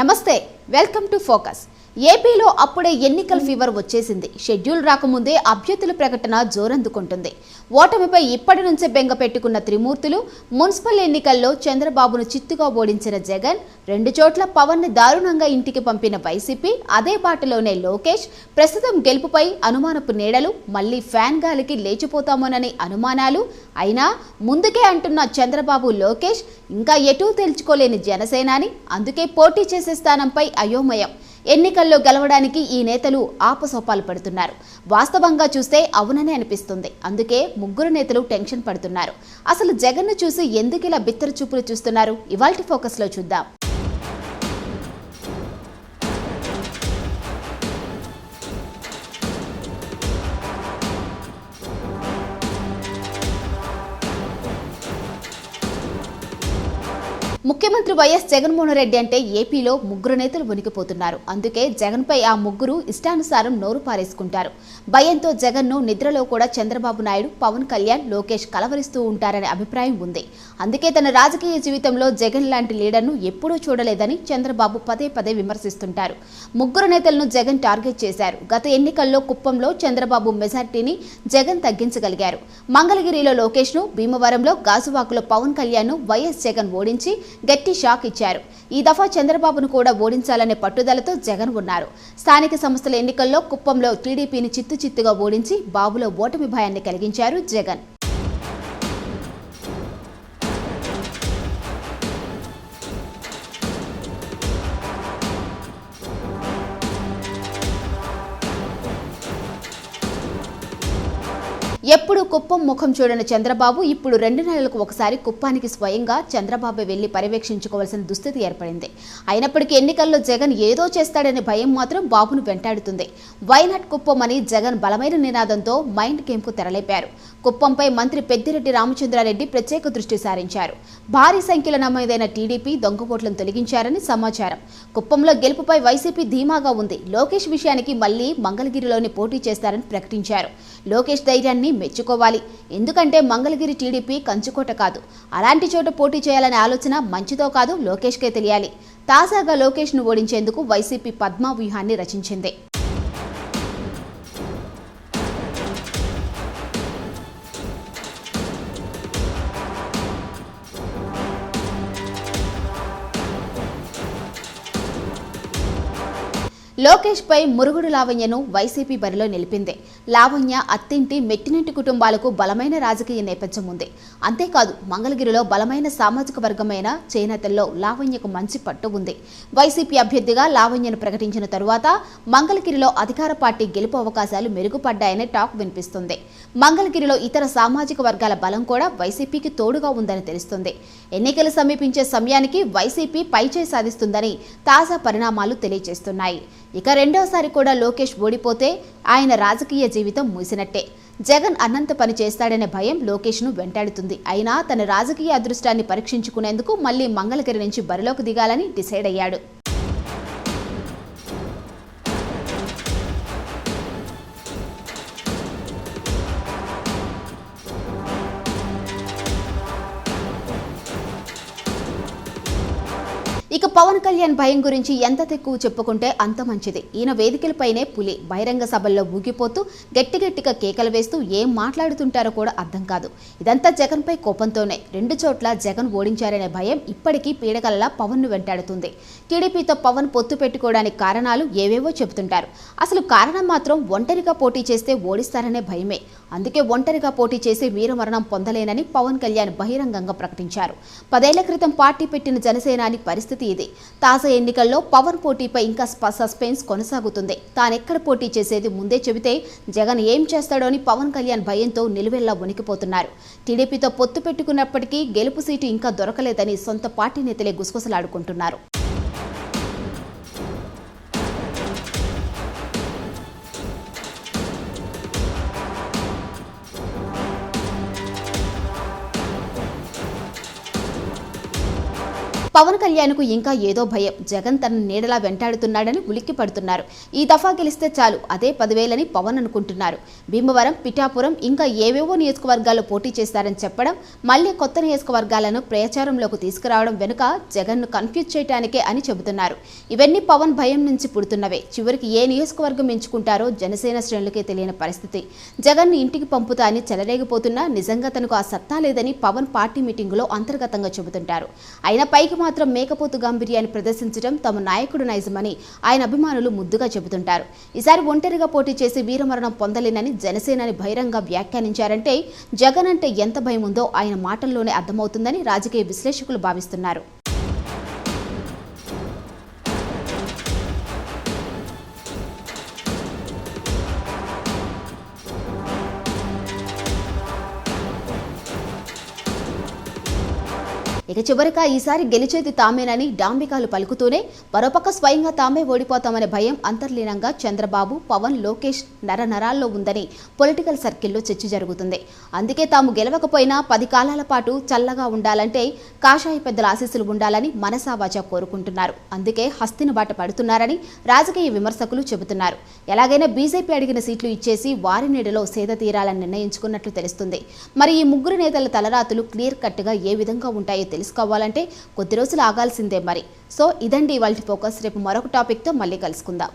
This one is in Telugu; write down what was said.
నమస్తే. Welcome to focus. ఏపీలో అప్పుడే ఎన్నికల ఫీవర్ వచ్చేసింది. షెడ్యూల్ రాకముందే అభ్యర్థుల ప్రకటన జోరందుకుంటుంది. ఓటమిపై ఇప్పటి నుంచే బెంగ పెట్టుకున్న త్రిమూర్తులు మున్సిపల్ ఎన్నికల్లో చంద్రబాబును చిత్తుగా ఓడించిన జగన్ రెండు చోట్ల పవన్ని దారుణంగా ఇంటికి పంపిన వైసీపీ అదే బాటలోనే లోకేష్ ప్రస్తుతం గెలుపుపై అనుమానపు నీడలు మళ్ళీ ఫ్యాన్ గాలికి లేచిపోతామోనని అనుమానాలు. అయినా ముందుకే అంటున్న చంద్రబాబు లోకేష్ ఇంకా ఎటూ తెలుసుకోలేని జనసేనాని అందుకే పోటీ చేసే స్థానంపై అయోమయం. ఎన్నికల్లో గెలవడానికి ఈ నేతలు ఆపసోపాలు పడుతున్నారు. వాస్తవంగా చూస్తే అవుననే అనిపిస్తుంది. అందుకే ముగ్గురు నేతలు టెన్షన్ పడుతున్నారు. అసలు జగన్ను చూసి ఎందుకు ఇలా బిత్తర చూపులు చూస్తున్నారు? ఇవాల్టి ఫోకస్లో చూద్దాం. ముఖ్యమంత్రి వైఎస్ జగన్మోహన్ రెడ్డి అంటే ఏపీలో ముగ్గురు నేతలు వణికిపోతున్నారు. అందుకే జగన్పై ఆ ముగ్గురు ఇష్టానుసారం నోరు పారేసుకుంటారు. భయంతో జగన్ను నిద్రలో కూడా చంద్రబాబు నాయుడు పవన్ కళ్యాణ్ లోకేష్ కలవరిస్తూ ఉంటారనే అభిప్రాయం ఉంది. అందుకే తన రాజకీయ జీవితంలో జగన్ లాంటి లీడర్ను ఎప్పుడూ చూడలేదని చంద్రబాబు పదే పదే విమర్శిస్తుంటారు. ముగ్గురు నేతలను జగన్ టార్గెట్ చేశారు. గత ఎన్నికల్లో కుప్పంలో చంద్రబాబు మెజార్టీని జగన్ తగ్గించగలిగారు. మంగళగిరిలో లోకేష్ను భీమవరంలో గాజువాకులో పవన్ కళ్యాణ్ను వైఎస్ జగన్ ఓడించి గట్టి షాక్ ఇచ్చారు. ఈ దఫా చంద్రబాబును కూడా ఓడించాలనే పట్టుదలతో జగన్ ఉన్నారు. స్థానిక సంస్థల ఎన్నికల్లో కుప్పంలో టీడీపీని చిత్తు చిత్తుగా ఓడించి బాబులో ఓటమి భయాన్ని కలిగించారు జగన్. ఎప్పుడు కుప్పం ముఖం చూడని చంద్రబాబు ఇప్పుడు రెండు నెలలకు ఒకసారి కుప్పానికి స్వయంగా చంద్రబాబు వెళ్ళి పర్యవేక్షించుకోవాల్సిన దుస్థితి ఏర్పడింది. అయినప్పటికీ ఎన్నికల్లో జగన్ ఏదో చేస్తాడనే భయం మాత్రం బాబును వెంటాడుతుంది. వైనాట్ కుప్పం అని జగన్ బలమైన నినాదంతో మైండ్ గేమ్కు తెరలేపారు. కుప్పంపై మంత్రి పెద్దిరెడ్డి రామచంద్రారెడ్డి ప్రత్యేక దృష్టి సారించారు. భారీ సంఖ్యలో నమోదైన టీడీపీ దొంగపోట్లను తొలగించారని సమాచారం. కుప్పంలో గెలుపుపై వైసీపీ ధీమాగా ఉంది. లోకేష్ విషయానికి మళ్ళీ మంగళగిరిలోనే పోటీ చేస్తారని ప్రకటించారు. లోకేష్ ధైర్యాన్ని మెచ్చుకోవాలి. ఎందుకంటే మంగళగిరి టీడీపీ కంచుకోట కాదు. అలాంటి చోట పోటీ చేయాలనే ఆలోచన మంచిదో కాదు లోకేష్కే తెలియాలి. తాజాగా లోకేష్ను ఓడించేందుకు వైసీపీ పద్మా వ్యూహాన్ని రచించింది. లోకేష్ పై మురుగుడు లావణ్యను వైసీపీ బరిలో నిలిపింది. లావణ్య అత్తింటి మెట్టినింటి కుటుంబాలకు బలమైన రాజకీయ నేపథ్యం ఉంది. అంతేకాదు మంగళగిరిలో బలమైన సామాజిక వర్గమైన చేనేతల్లో లావణ్యకు మంచి పట్టు ఉంది. వైసీపీ అభ్యర్థిగా లావణ్యను ప్రకటించిన తరువాత మంగళగిరిలో అధికార పార్టీ గెలుపు అవకాశాలు మెరుగుపడ్డాయనే టాక్ వినిపిస్తుంది. మంగళగిరిలో ఇతర సామాజిక వర్గాల బలం కూడా వైసీపీకి తోడుగా ఉందని తెలుస్తుంది. ఎన్నికలు సమీపించే సమయానికి వైసీపీ పైచేయి సాధిస్తుందని తాజా పరిణామాలు తెలియజేస్తున్నాయి. ఇక రెండోసారి కూడా లోకేష్ ఓడిపోతే ఆయన రాజకీయ జీవితం మూసినట్టే జగన్ అన్నంత పని చేస్తాడనే భయం లోకేష్ను వెంటాడుతుంది. అయినా తన రాజకీయ అదృష్టాన్ని పరీక్షించుకునేందుకు మళ్ళీ మంగళగిరి నుంచి బరిలోకి దిగాలని డిసైడ్ అయ్యాడు. ఇక పవన్ కళ్యాణ్ భయం గురించి ఎంత తెక్కువ చెప్పుకుంటే అంత మంచిది. ఈయన వేదికలపైనే పులి బహిరంగ సభల్లో ఊగిపోతూ గట్టి గట్టిగా కేకలు వేస్తూ ఏం మాట్లాడుతుంటారో కూడా అర్థం కాదు. ఇదంతా జగన్పై కోపంతోనే రెండు చోట్ల జగన్ ఓడించారనే భయం ఇప్పటికీ పీడకలలా పవన్ను వెంటాడుతుంది. టీడీపీతో పవన్ పొత్తు పెట్టుకోవడానికి కారణాలు ఏవేవో చెబుతుంటారు. అసలు కారణం మాత్రం ఒంటరిగా పోటీ చేస్తే ఓడిస్తారనే భయమే. అందుకే ఒంటరిగా పోటీ చేసి వీరమరణం పొందలేనని పవన్ కళ్యాణ్ బహిరంగంగా ప్రకటించారు. పదేళ్ళ క్రితం పార్టీ పెట్టిన జనసేనాని పరిస్థితి ఇది. తాజా ఎన్నికల్లో పవన్ పోటీపై ఇంకా సస్పెన్స్ కొనసాగుతుంది. తానెక్కడ పోటీ చేసేది ముందే చెబితే జగన్ ఏం చేస్తాడో అని పవన్ కళ్యాణ్ భయంతో నిలువెల్లా వణికిపోతున్నారు. టీడీపీతో పొత్తు పెట్టుకున్నప్పటికీ గెలుపు సీటు ఇంకా దొరకలేదని సొంత పార్టీ నేతలే గుసగుసలాడుకుంటున్నారు. పవన్ కళ్యాణ్కు ఇంకా ఏదో భయం. జగన్ తన నీడలా వెంటాడుతున్నాడని ఉలిక్కి పడుతున్నారు. ఈ దఫా గెలిస్తే చాలు అదే పదివేలని పవన్ అనుకుంటున్నారు. భీమవరం పిఠాపురం ఇంకా ఏవేవో నియోజకవర్గాల్లో పోటీ చేస్తారని చెప్పడం మళ్ళీ కొత్త నియోజకవర్గాలను ప్రచారంలోకి తీసుకురావడం వెనుక జగన్ను కన్ఫ్యూజ్ చేయడానికే అని చెబుతున్నారు. ఇవన్నీ పవన్ భయం నుంచి పుడుతున్నవే. చివరికి ఏ నియోజకవర్గం ఎంచుకుంటారో జనసేన శ్రేణులకే తెలియని పరిస్థితి. జగన్ ఇంటికి పంపుతా అని చెలరేగిపోతున్నా నిజంగా తనకు ఆ సత్తా లేదని పవన్ పార్టీ మీటింగులో అంతర్గతంగా చెబుతుంటారు. అయినా పైకి మాత్రం మేకపోతు గాంభీర్యాన్ని ప్రదర్శించడం తమ నాయకుడు నైజమని ఆయన అభిమానులు ముద్దుగా చెబుతుంటారు. ఈసారి ఒంటరిగా పోటీ చేసి వీరమరణం పొందలేనని జనసేనని బహిరంగ వ్యాఖ్యానించారంటే జగన్ అంటే ఎంత భయం ఉందో ఆయన మాటల్లోనే అర్థమవుతుందని రాజకీయ విశ్లేషకులు భావిస్తున్నారు. ఇక చివరిగా ఈసారి గెలిచేది తామేనని డాంబికాలు పలుకుతూనే మరోపక్క స్వయంగా తామే ఓడిపోతామనే భయం అంతర్లీనంగా చంద్రబాబు పవన్ లోకేష్ నరనరాల్లో ఉందని పొలిటికల్ సర్కిల్లో చర్చ జరుగుతుంది. అందుకే తాము గెలవకపోయినా పది కాలాల పాటు చల్లగా ఉండాలంటే కాషాయ పెద్దల ఆశీస్సులు ఉండాలని మనసావాచా కోరుకుంటున్నారు. అందుకే హస్తిన బాట పడుతున్నారని రాజకీయ విమర్శకులు చెబుతున్నారు. ఎలాగైనా బీజేపీ అడిగిన సీట్లు ఇచ్చేసి వారి నీడలో సేద తీరాలని నిర్ణయించుకున్నట్లు తెలుస్తుంది. మరి ఈ ముగ్గురు నేతల తలరాతులు క్లియర్ కట్గా ఏ విధంగా ఉంటాయో తెలుసుకోవాలంటే కొద్ది రోజులు ఆగాల్సిందే మరి. సో ఇదండి ఇవాళ ఫోకస్ రేపు మరొక టాపిక్తో మళ్ళీ కలుసుకుందాం.